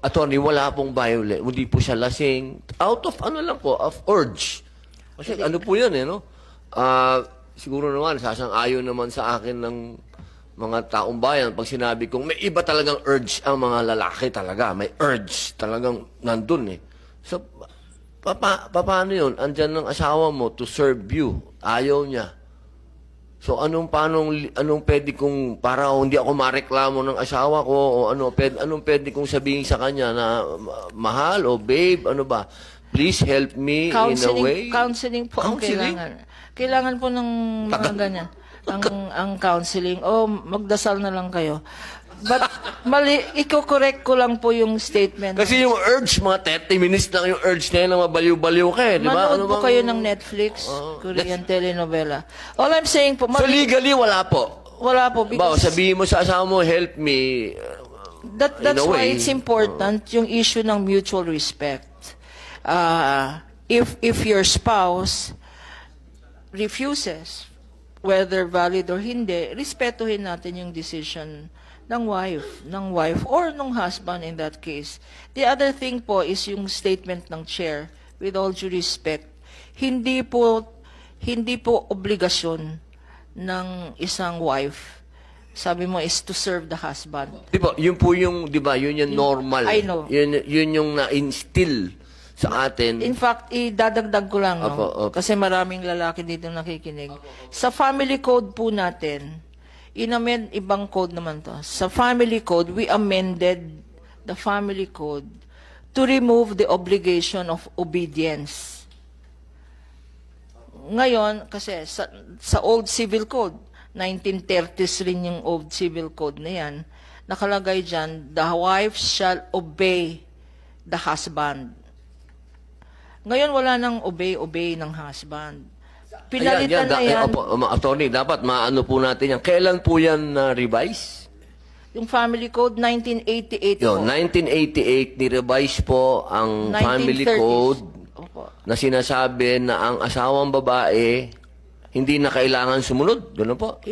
attorney, wala pong violent. Hindi po siya lasing. Out of ano lang po, of urge. Kasi ano po yan eh, no? Ah, siguro naman, sasang-ayon naman sa akin ng mga taong bayan pag sinabi kong may iba talagang urge ang mga lalaki talaga. May urge talagang nandun eh. So, papa, paano yun? Andyan ng asawa mo to serve you. Ayaw niya. So anong paanong anong pwede kong para hindi ako mareklamo ng asawa ko o ano pwede anong pwede kong sabihin sa kanya na ma- mahal o babe ano ba please help me in a way counseling po ang Counseling? kailangan. Kailangan po ng mga ganyan. Ang, ang counseling. O, magdasal na lang kayo. But, mali, iko-correct ko lang po yung statement. kasi yung urge mga 30 minutes lang yung urge na yun na mabaliw-baliw ka eh, di ba? Manood po bang- kayo ng Netflix, Korean telenovela. All I'm saying po, So mali, legally wala po. wala po. Ba, Because sabihin mo sa asawa mo help me. that, in that's a why way, it's important yung issue ng mutual respect. Uh, if, if your spouse refuses, whether valid or hindi, respetuhin natin yung decision ng wife, ng wife or ng husband in that case. The other thing po is yung statement ng chair, with all due respect, hindi po hindi po obligasyon ng isang wife. Sabi mo is to serve the husband. Di ba, yun po yung, di ba, yun yung normal. I know. Yun, yun yung na-instill sa atin. In fact, idadagdag ko lang, no? Opo, opo. kasi maraming lalaki dito nakikinig. Sa family code po natin, inamend, ibang code naman to. Sa family code, we amended the family code to remove the obligation of obedience. Ngayon, kasi sa, sa old civil code, 1930s rin yung old civil code na yan, nakalagay dyan, the wife shall obey the husband. Ngayon, wala nang obey-obey ng husband. Pinalitan na da- yan. eh, opo, um, attorney, dapat maano po natin yan. Kailan po yan na-revise? Yung family code, 1988 Yo, po. 1988, ni-revise po ang family 1930s. code Opo. na sinasabi na ang asawang babae hindi na kailangan sumunod. Ganun po.